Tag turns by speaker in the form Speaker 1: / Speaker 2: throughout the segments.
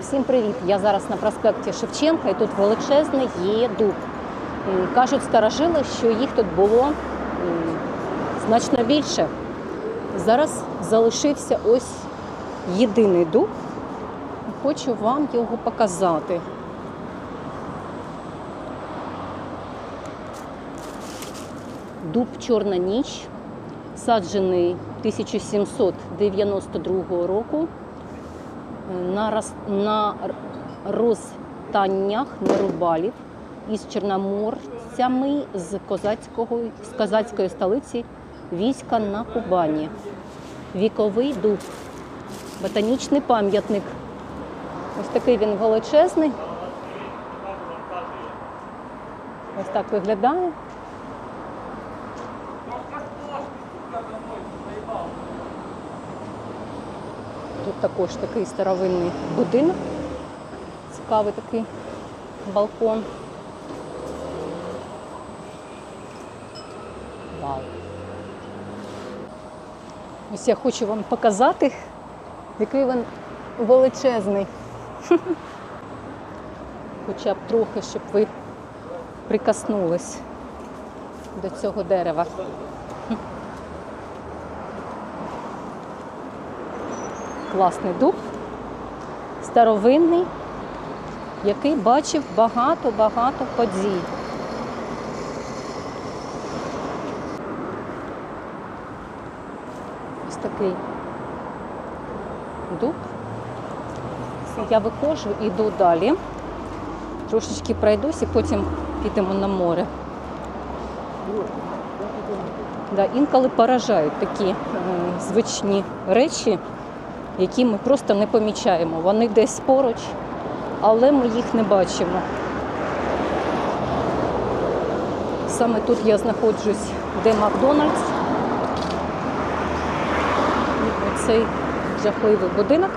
Speaker 1: Всім привіт! Я зараз на проспекті Шевченка і тут величезний є дуб. Кажуть старожили, що їх тут було значно більше. Зараз залишився ось єдиний дуб. Хочу вам його показати. Дуб Чорна ніч, саджений 1792 року на, на р- розстаннях нерубалів із чорноморцями з козацького з козацької столиці війська на Кубані. Віковий дуб, ботанічний пам'ятник. Ось такий він величезний. Ось так виглядає. Тут також такий старовинний будинок. Цікавий такий балкон. Вау. Ось я хочу вам показати, який він величезний. Хоча б трохи, щоб ви прикоснулись до цього дерева. Класний дуб, старовинний, який бачив багато-багато подій. Ось такий дуб. Я виходжу і йду далі. Трошечки пройдусь і потім підемо на море. Да, інколи поражають такі е, звичні речі, які ми просто не помічаємо. Вони десь поруч, але ми їх не бачимо. Саме тут я знаходжусь, де Макдональдс. І Оцей жахливий будинок.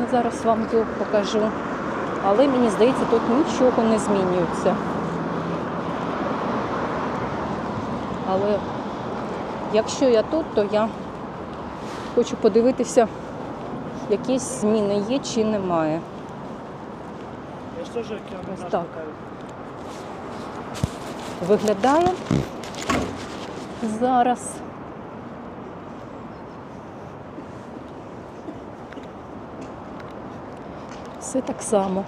Speaker 1: Я зараз вам його покажу. Але мені здається, тут нічого не змінюється. Але якщо я тут, то я хочу подивитися, якісь зміни є чи немає. Ось так. Виглядає зараз. Все так само.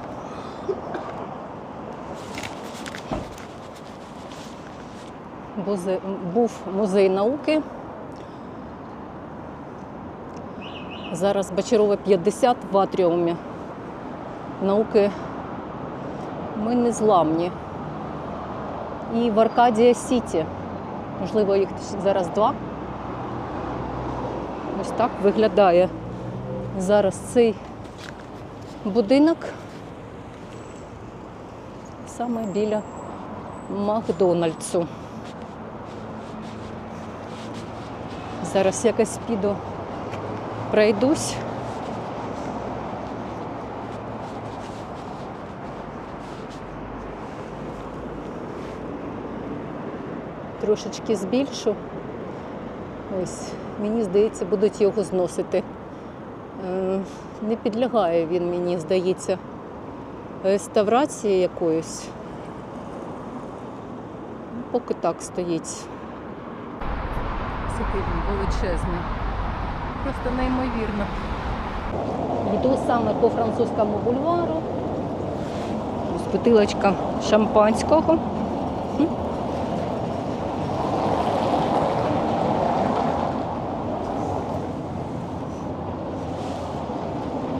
Speaker 1: Був музей науки. Зараз Бочарова 50 в атріумі. Науки ми не зламні. І в Аркадія Сіті. Можливо, їх зараз два. Ось так виглядає зараз цей будинок саме біля Макдональдсу. Зараз якось піду пройдусь. Трошечки збільшу. Ось, мені здається, будуть його зносити. Е, Не підлягає він, мені здається, реставрації якоїсь. Поки так стоїть. Він величезний. Просто неймовірно. Йду саме по французькому бульвару. Ось бутилочка шампанського.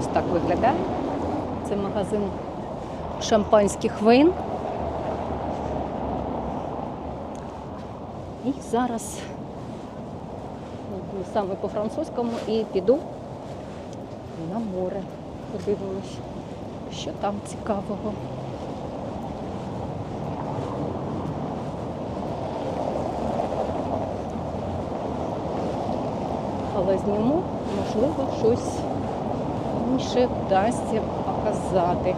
Speaker 1: Ось так виглядає. Це магазин шампанських вин. І зараз саме по французькому і піду на море. Подивимось, що там цікавого. Але зніму, можливо, щось інше вдасться показати.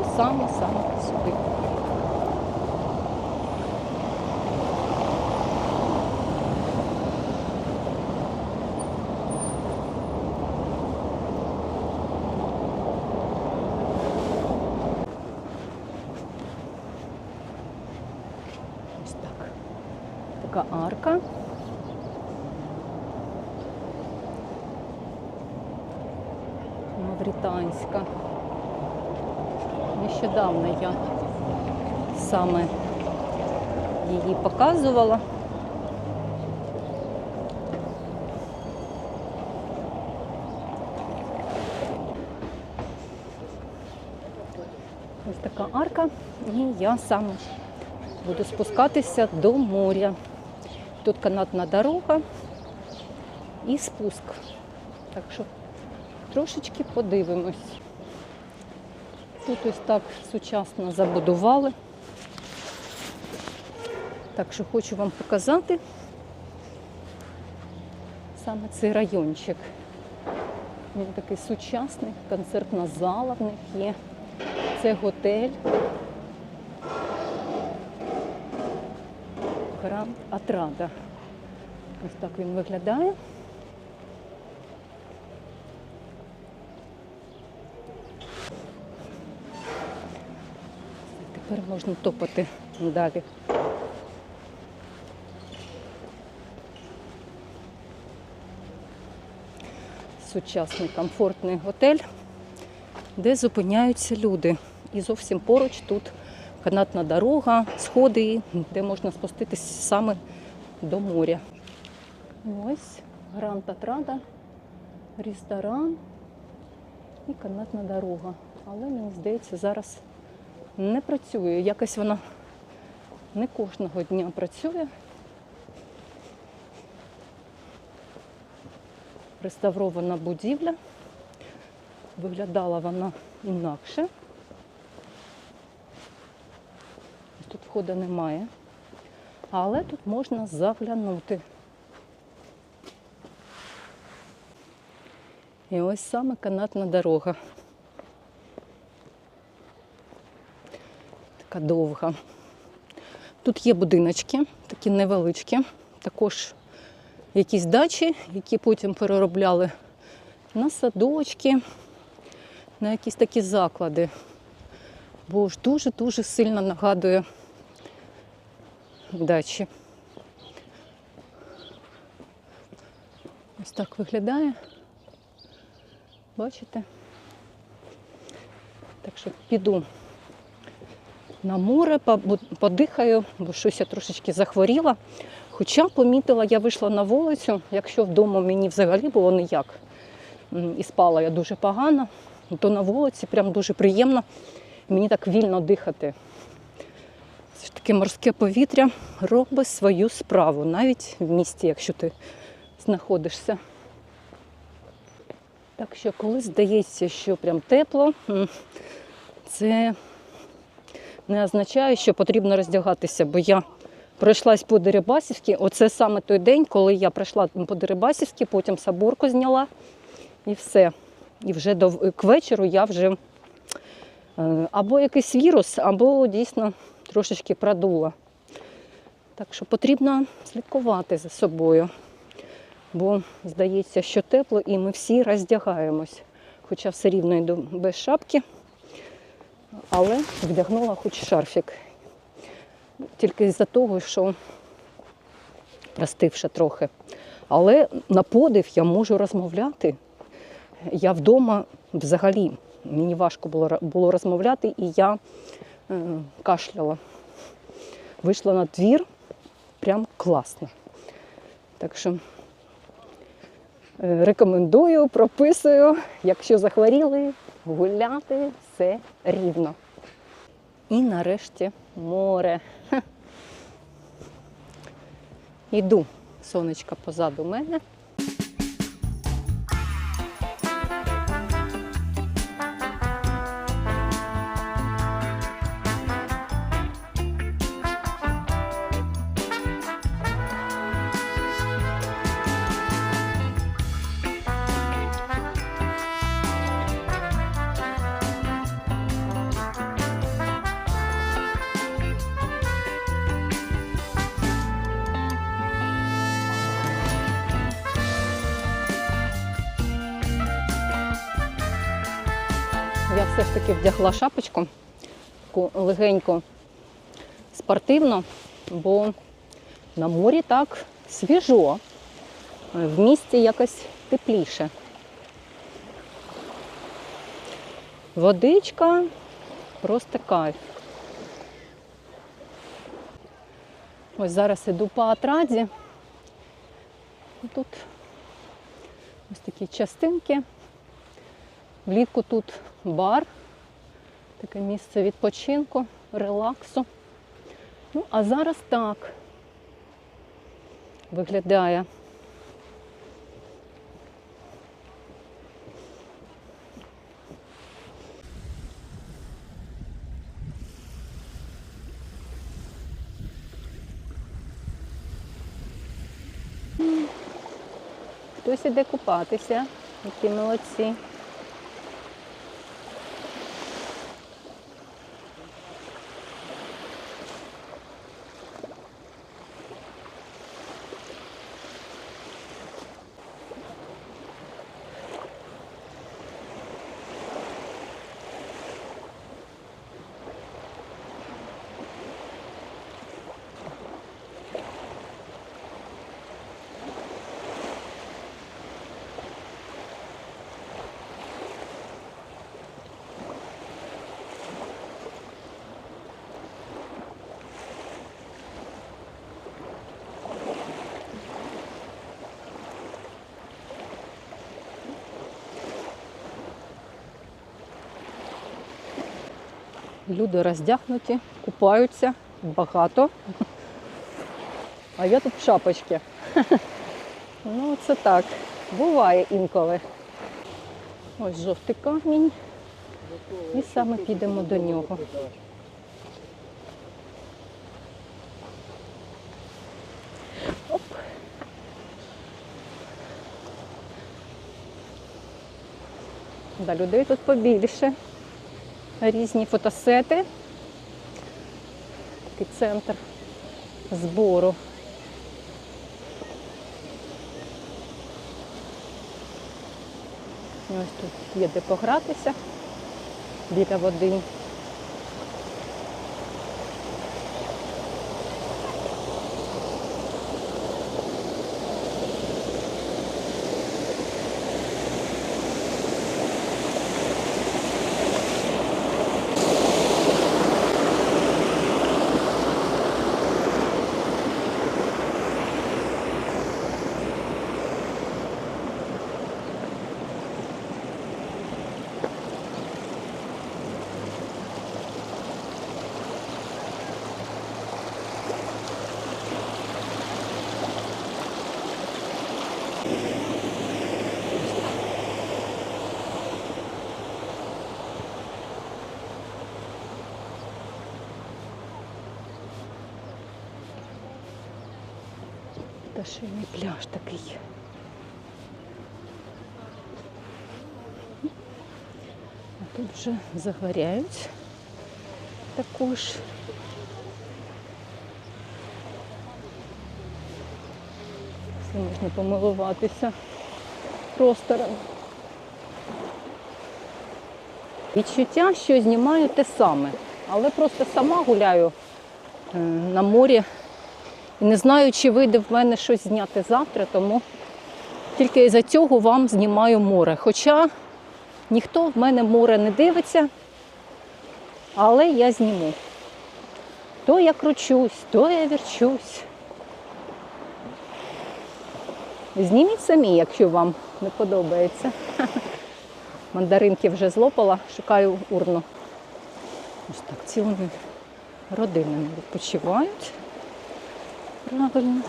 Speaker 1: Ось саме-саме сюди. така арка. Мавританська. Нещодавно я саме її показувала. Ось така арка, і я саме буду спускатися до моря. Тут канатна дорога і спуск. Так що трошечки подивимось. Тут ось так сучасно забудували. Так що хочу вам показати саме цей райончик. Він такий сучасний, концертна зала в них є. Це готель. Гранд Атрада. Ось так він виглядає. Тепер можна топати далі. Сучасний комфортний готель, де зупиняються люди. І зовсім поруч тут канатна дорога, сходи, де можна спуститися саме до моря. Ось Гранд Атрада, ресторан і канатна дорога. Але мені здається, зараз не працює. Якось вона не кожного дня працює. Реставрована будівля. Виглядала вона інакше. Тут входу немає, але тут можна заглянути. І ось саме канатна дорога. Така довга. Тут є будиночки, такі невеличкі, також якісь дачі, які потім переробляли на садочки, на якісь такі заклади. Бо ж дуже-дуже сильно нагадує дачі. Ось так виглядає. Бачите? Так що піду на море, подихаю, бо щось я трошечки захворіла. Хоча помітила, я вийшла на вулицю, якщо вдома мені взагалі було ніяк. І спала я дуже погано, то на вулиці прям дуже приємно. Мені так вільно дихати. Все ж таки морське повітря робить свою справу, навіть в місті, якщо ти знаходишся. Так що, коли здається, що прям тепло, це не означає, що потрібно роздягатися, бо я пройшлась по Дерибасівській. Оце саме той день, коли я пройшла по Дерибасівській, потім Саборку зняла і все. І вже до к вечору я вже е, або якийсь вірус, або дійсно трошечки продула. Так що потрібно слідкувати за собою, бо здається, що тепло, і ми всі роздягаємось. Хоча все рівно йду без шапки, але вдягнула хоч шарфік. Тільки з-за того, що простивши трохи. Але на подив я можу розмовляти. Я вдома взагалі мені важко було, було розмовляти, і я е, кашляла. Вийшла на двір, прям класно. Так що е, рекомендую, прописую, якщо захворіли, гуляти все рівно. І нарешті море. Іду, сонечко позаду мене. Все ж таки вдягла шапочку, таку легеньку спортивну, бо На морі так свіжо, в місті якось тепліше. Водичка просто кайф. Ось зараз іду по атраді. Тут ось такі частинки. Влітку тут бар, таке місце відпочинку, релаксу. Ну, а зараз так виглядає. Хтось іде купатися, які молодці. Люди роздягнуті, купаються багато. А я тут в шапочці. Ну, це так. Буває інколи. Ось жовтий камінь. І саме підемо до нього. Оп. Да, людей тут побільше. Різні фотосети. Такий центр збору. Ось тут є де погратися біля води. Пташиний пляж такий. А тут вже загоряють також. Все можна помилуватися простором. Відчуття, що знімаю те саме, але просто сама гуляю е, на морі не знаю, чи вийде в мене щось зняти завтра, тому тільки із-за цього вам знімаю море. Хоча ніхто в мене море не дивиться, але я зніму. То я кручусь, то я вірчусь. Зніміть самі, якщо вам не подобається. Мандаринки вже злопала, шукаю урну. Ось так цілими родинами відпочивають. Правильно.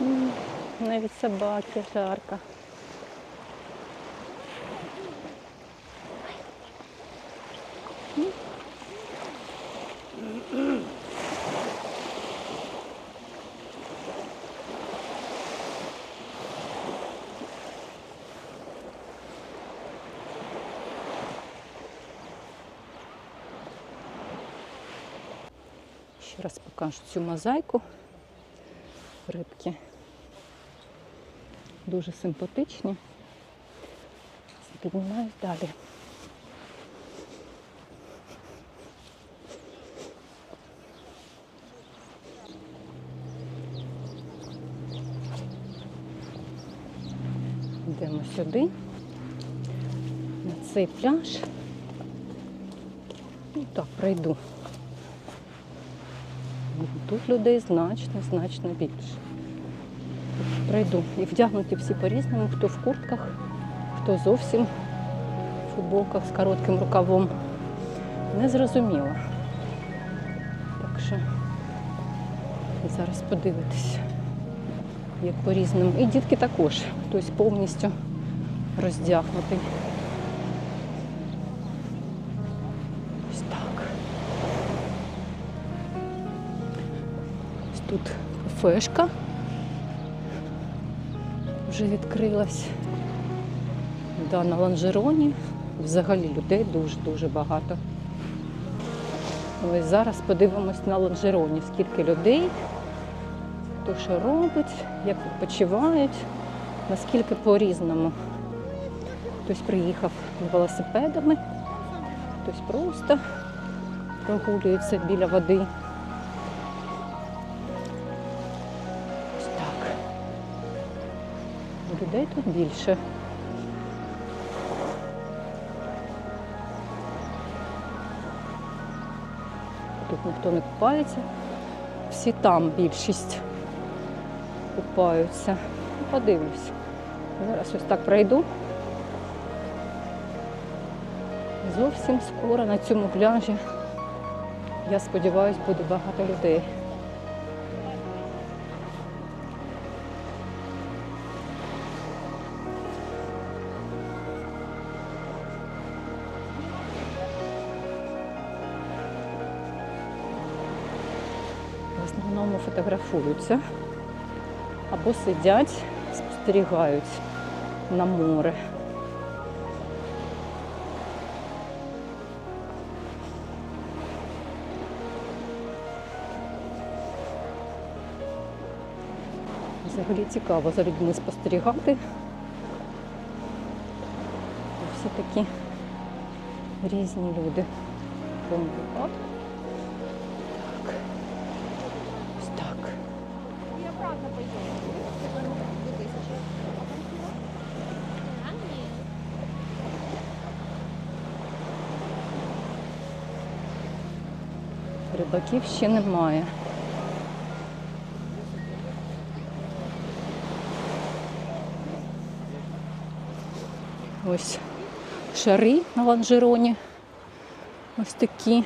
Speaker 1: М, Навіть собаки жарко. Ще раз покажу цю мозаїку. Рибки. Дуже симпатичні. Піднімаюсь далі. Йдемо сюди, на цей пляж. Ну так, пройду. Тут людей значно, значно більше. Пройду. І вдягнуті всі по-різному, хто в куртках, хто зовсім в футболках з коротким рукавом. Не зрозуміло. Так що зараз подивитися, як по-різному. І дітки також, хтось повністю роздягнутий. Кафешка вже відкрилась. Да, на лонжероні взагалі людей дуже-дуже багато. Ось зараз подивимось на лонжероні, скільки людей, хто що робить, як відпочивають, наскільки по-різному. Хтось приїхав велосипедами, хтось просто прогулюється біля води. Людей тут більше. Тут ніхто не купається. Всі там більшість купаються. Ну, Подивлюсь. Зараз ось так пройду. Зовсім скоро на цьому пляжі, я сподіваюся, буде багато людей. Фотографуються або сидять, спостерігають на море. Взагалі цікаво за людьми спостерігати. Всі такі різні люди. В тому випадку. Так. Ось так.
Speaker 2: И обратно пойдем. Две тысячи. А нет.
Speaker 1: Рибаків ще немає. Ось шари на лонжероні. Ось такі.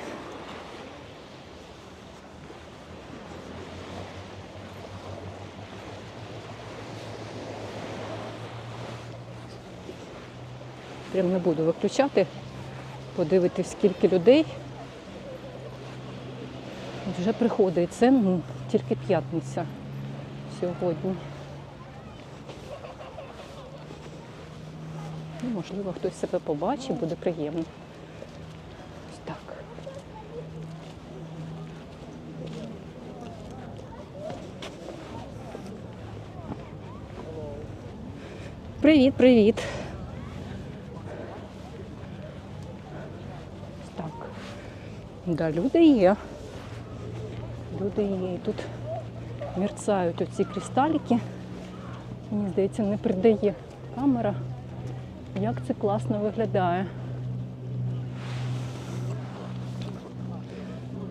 Speaker 1: Прям не буду виключати, подивитись, скільки людей. Вже приходить. Це ну, тільки п'ятниця сьогодні. Ну, можливо, хтось себе побачить, буде приємно. Так. Привіт, привіт. Так. Да, люди є. Люди. І тут мерцають оці кристаліки. Мені здається, не передає камера. Як це класно виглядає.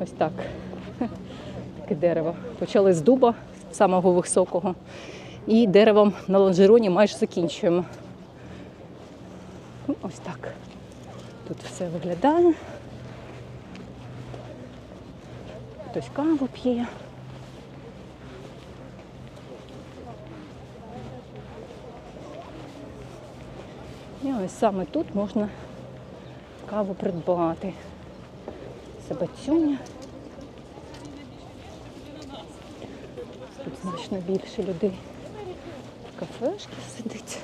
Speaker 1: Ось так. Таке дерево. Почали з дуба, самого високого. І деревом на лонжероні майже закінчуємо. Ну, Ось так. Тут все виглядає. Хтось каву п'є. І ось саме тут можна каву придбати. Собацюня. Тут значно більше людей. Кафешки сидить.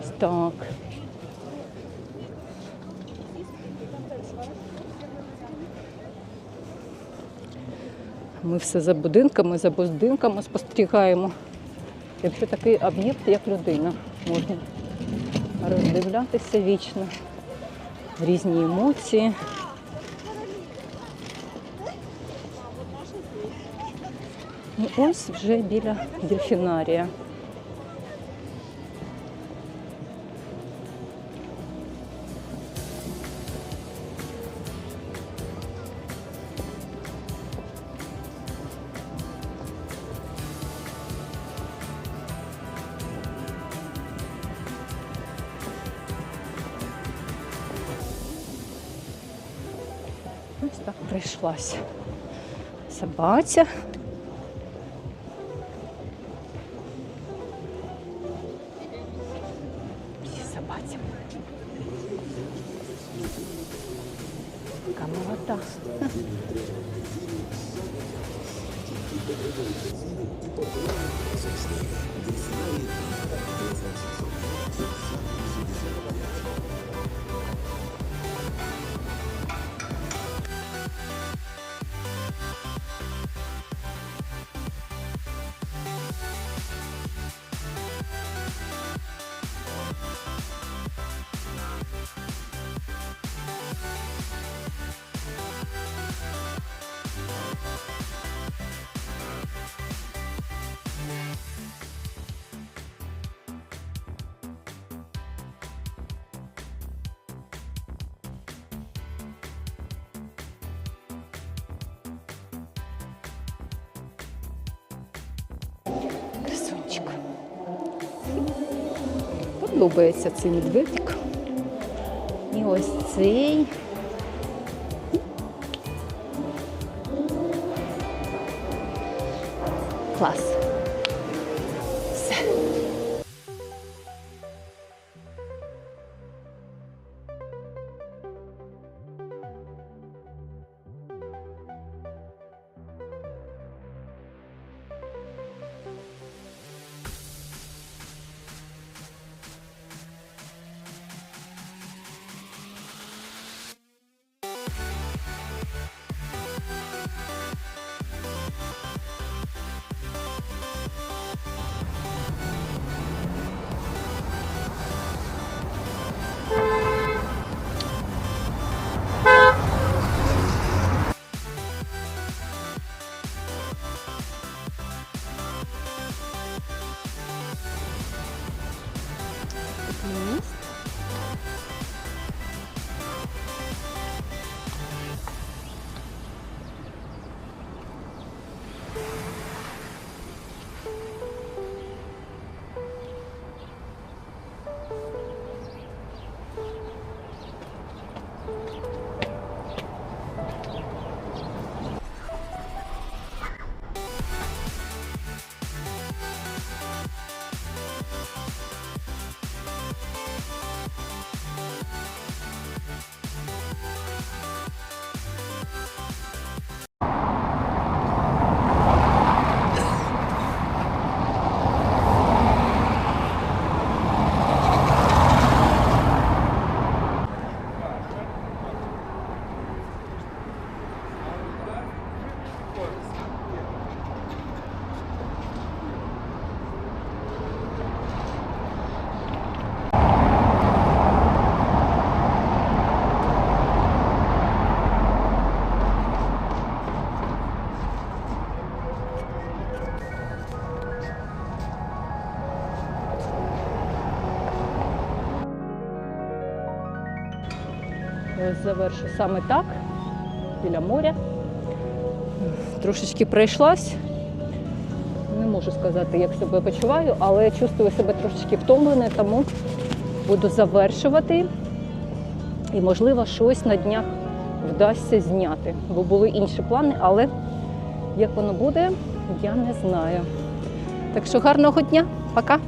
Speaker 1: Ось так. Ми все за будинками, за будинками спостерігаємо. Якщо такий об'єкт, як людина, можна роздивлятися вічно. Різні емоції. Ну, ось вже біля дельфінарія. Собаця. Собаця. Подобається цей медведик. І ось цей. Клас. Завершу саме так, біля моря. Трошечки пройшлась. Не можу сказати, як себе почуваю, але чувствую себе трошечки втомленою, тому буду завершувати. І, можливо, щось на днях вдасться зняти. Бо були інші плани, але як воно буде, я не знаю. Так що гарного дня, пока!